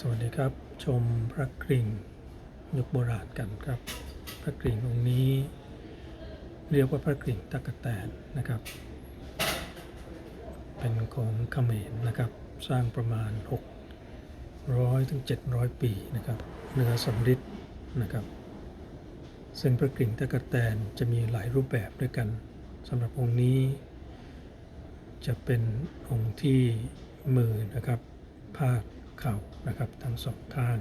สวัสดีครับชมพระกริ่งยุคโบราณกันครับ พระกริ่งองค์นี้ เรียกว่าพระกริ่งตะกะแตนนะครับ เป็นของเขมรนะครับ สร้างประมาณ 600ถึง700 ปีนะครับเนื้อสำริดนะครับซึ่งพระกริ่งตะกะแตนจะมีหลายรูปแบบด้วยกันสำหรับองค์นี้ จะเป็นองค์ที่มือนะครับภาค เข่านะครับทั้งสองข้าง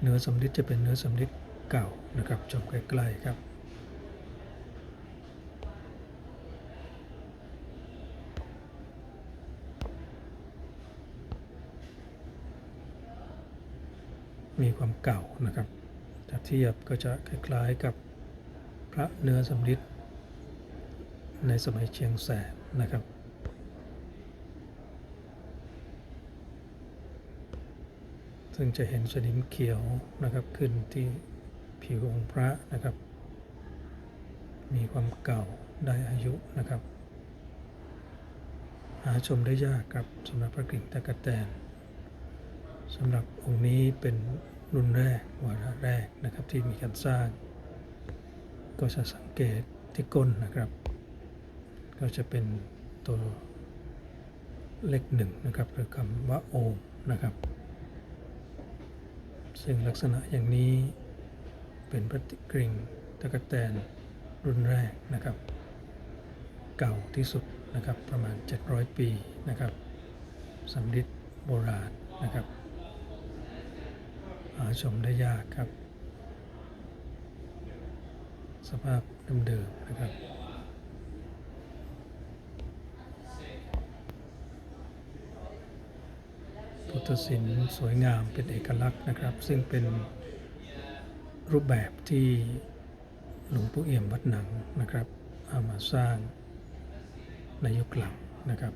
เนื้อสำริดจะเป็นเนื้อสำริดเก่านะครับชมใกล้ๆครับมีความเก่านะครับถ้าเทียบก็จะคล้ายๆกับพระเนื้อสำริดในสมัยเชียงแสนนะครับ ซึ่งจะเห็นสนิมเขียวนะครับขึ้นที่ผิวองค์พระนะครับ มีความเก่าได้อายุนะครับ หาชมได้ยากครับสำหรับพระกริ่งตะกะแตนสำหรับองค์นี้เป็นรุ่นแรกวาระแรกนะครับที่มีการสร้าง ก็จะสังเกตที่ก้นนะครับ ก็จะเป็นตัวเลขหนึ่งนะครับหรือคำว่าโอมนะครับ ซึ่งลักษณะอย่างนี้เป็นพระกริงตะกะแตนรุ่นแรกนะครับ เก่าที่สุดนะครับประมาณ 700 ปีนะครับสำริดโบราณนะครับหาชมได้ยากครับ สภาพเดิมๆนะครับ พุท ธศิลป์สวยงามเป็นเอกลักษณ์นะครับ ซึ่งเป็นรูปแบบที่หลวงปู่เอี่ยมวัดหนังนะครับเอามาสร้างในยุคหลังนะครับ